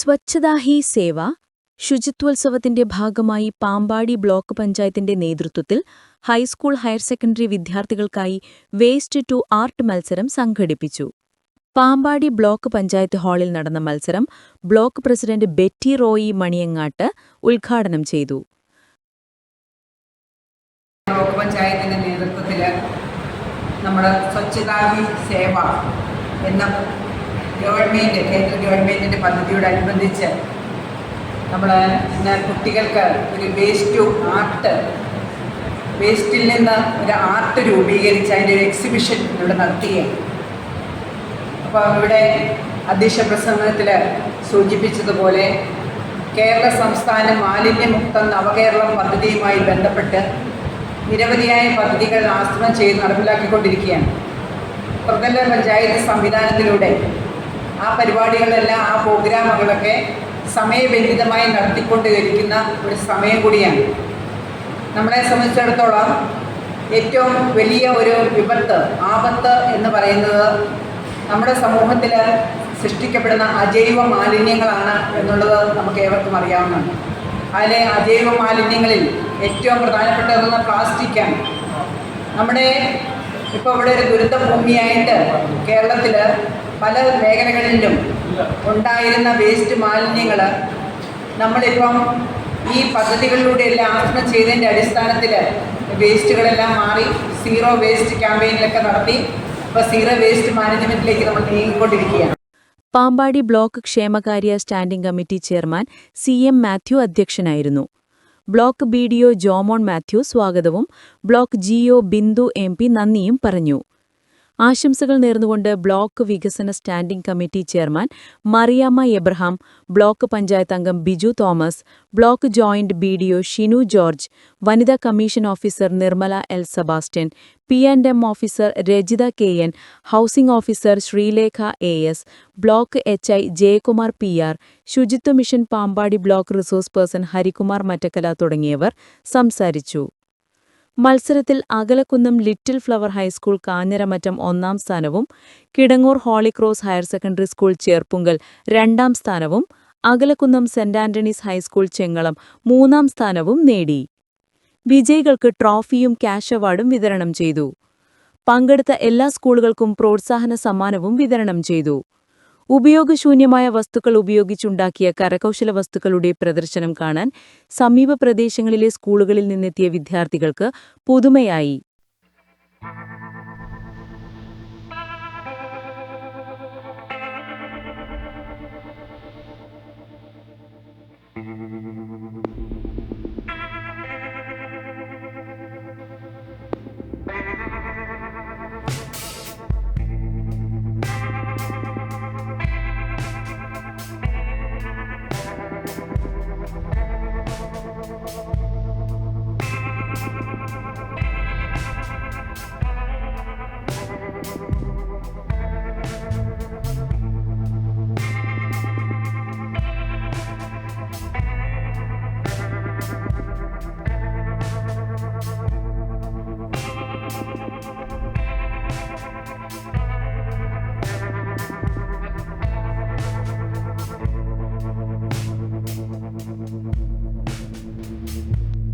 സ്വച്ഛതാ ഹി സേവ ശുചിത്വോത്സവത്തിന്റെ ഭാഗമായി പാമ്പാടി ബ്ലോക്ക് പഞ്ചായത്തിന്റെ നേതൃത്വത്തിൽ ഹൈസ്കൂൾ ഹയർ സെക്കൻഡറി വിദ്യാർത്ഥികൾക്കായി വേസ്റ്റ് ടു ആർട്ട് മത്സരം സംഘടിപ്പിച്ചു. പാമ്പാടി ബ്ലോക്ക് പഞ്ചായത്ത് ഹാളിൽ നടന്ന മത്സരം ബ്ലോക്ക് പ്രസിഡന്റ് ബെറ്റി റോയി മണിയങ്ങാട്ട് ഉദ്ഘാടനം ചെയ്തു. ബ്ലോക്ക് പഞ്ചായത്തിന്റെ നേതൃത്വത്തിൽ നമ്മുടെ സ്വച്ഛതാഹി സേവ എന്ന ഗവൺമെന്റ് കേന്ദ്ര ഗവൺമെന്റിന്റെ പദ്ധതിയോടനുബന്ധിച്ച് നമ്മൾ ഇന്ന് കുട്ടികൾക്ക് ഒരു വേസ്റ്റ് ടു ആർട്ട് വേസ്റ്റിൽ നിന്ന് ഒരു ആർട്ട് രൂപീകരിച്ച് അതിന്റെ ഒരു എക്സിബിഷൻ ഇവിടെ നടത്തുകയാണ്. അപ്പോൾ ഇവിടെ അധ്യക്ഷ പ്രസംഗത്തിൽ സൂചിപ്പിച്ചതുപോലെ കേരള സംസ്ഥാന മാലിന്യമുക്ത നവകേരളം പദ്ധതിയുമായി ബന്ധപ്പെട്ട് നിരവധിയായ പദ്ധതികൾ ആസൂത്രണം ചെയ്ത് നടപ്പിലാക്കിക്കൊണ്ടിരിക്കുകയാണ്. പ്രതല പഞ്ചായത്ത് സംവിധാനത്തിലൂടെ ആ പരിപാടികളെല്ലാം ആ പ്രോഗ്രാമുകളൊക്കെ സമയബന്ധിതമായി നടത്തിക്കൊണ്ടിരിക്കുന്ന ഒരു സമയം കൂടിയാണ്. നമ്മളെ സംബന്ധിച്ചിടത്തോളം ഏറ്റവും വലിയ ഒരു വിപത്ത് ആപത്ത് എന്ന് പറയുന്നത് നമ്മുടെ സമൂഹത്തിൽ സൃഷ്ടിക്കപ്പെടുന്ന അജൈവ മാലിന്യങ്ങളാണ് എന്നുള്ളത് നമുക്ക് ഏവർക്കും അറിയാവുന്നതാണ്. അതിലെ അജൈവ മാലിന്യങ്ങളിൽ ഏറ്റവും പ്രധാനപ്പെട്ടതെന്ന് പ്ലാസ്റ്റിക്കാണ് നമ്മുടെ ഇപ്പോൾ ഇവിടെ ഒരു ദുരിത ഭൂമിയായിട്ട് കേരളത്തിൽ പല മേഖലകളിലും ഉണ്ടായിരുന്ന വേസ്റ്റ് മാലിന്യങ്ങൾ നമ്മളിപ്പം ഈ പദ്ധതികളിലൂടെ എല്ലാം ആസൂത്രണം ചെയ്തതിന്റെ അടിസ്ഥാനത്തിൽ വേസ്റ്റുകളെല്ലാം മാറി സീറോ വേസ്റ്റ് ക്യാമ്പയിനിലൊക്കെ നടത്തി ഇപ്പോൾ സീറോ വേസ്റ്റ് മാനേജ്മെന്റിലേക്ക് നമ്മൾ നീങ്ങിക്കൊണ്ടിരിക്കുകയാണ്. പാമ്പാടി ബ്ലോക്ക് ക്ഷേമകാര്യ standing committee chairman C M Mathew അധ്യക്ഷനായിരുന്നു. Block B D O Jomon Mathew സ്വാഗതവും block G O Bindu M P നന്ദിയും പറഞ്ഞു. ആശംസകൾ നേർന്നുകൊണ്ട് ബ്ലോക്ക് വികസന standing committee chairman Mariamma Abraham block panchayat അംഗം Biju Thomas block joint B D Shinu George വനിതാ commission officer Nirmala L Sebastian P and M officer Rajitha K N housing officer Sreelekha A S block H I Jayakumar P R ശുചിത്വ mission Pampady block resource person Harikumar Mattakkala തുടങ്ങിയവർ സംസാരിച്ചു. മത്സരത്തിൽ Akalakunnam little flower high school Kanjiramattam ഒന്നാം സ്ഥാനവും Kidangoor holy cross higher secondary school Cherpunkal രണ്ടാം സ്ഥാനവും Akalakunnam saint Antony's high school Chengalam മൂന്നാം സ്ഥാനവും നേടി. വിജയികൾക്ക് ട്രോഫിയും ക്യാഷ് അവാർഡും വിതരണം ചെയ്തു. പങ്കെടുത്ത എല്ലാ സ്കൂളുകൾക്കും പ്രോത്സാഹന സമ്മാനവും വിതരണം ചെയ്തു. ഉപയോഗശൂന്യമായ വസ്തുക്കൾ ഉപയോഗിച്ചുണ്ടാക്കിയ കരകൗശല വസ്തുക്കളുടെ പ്രദർശനം കാണാൻ സമീപ പ്രദേശങ്ങളിലെ സ്കൂളുകളിൽ നിന്നെത്തിയ വിദ്യാർത്ഥികൾക്ക് പുതുമയായി.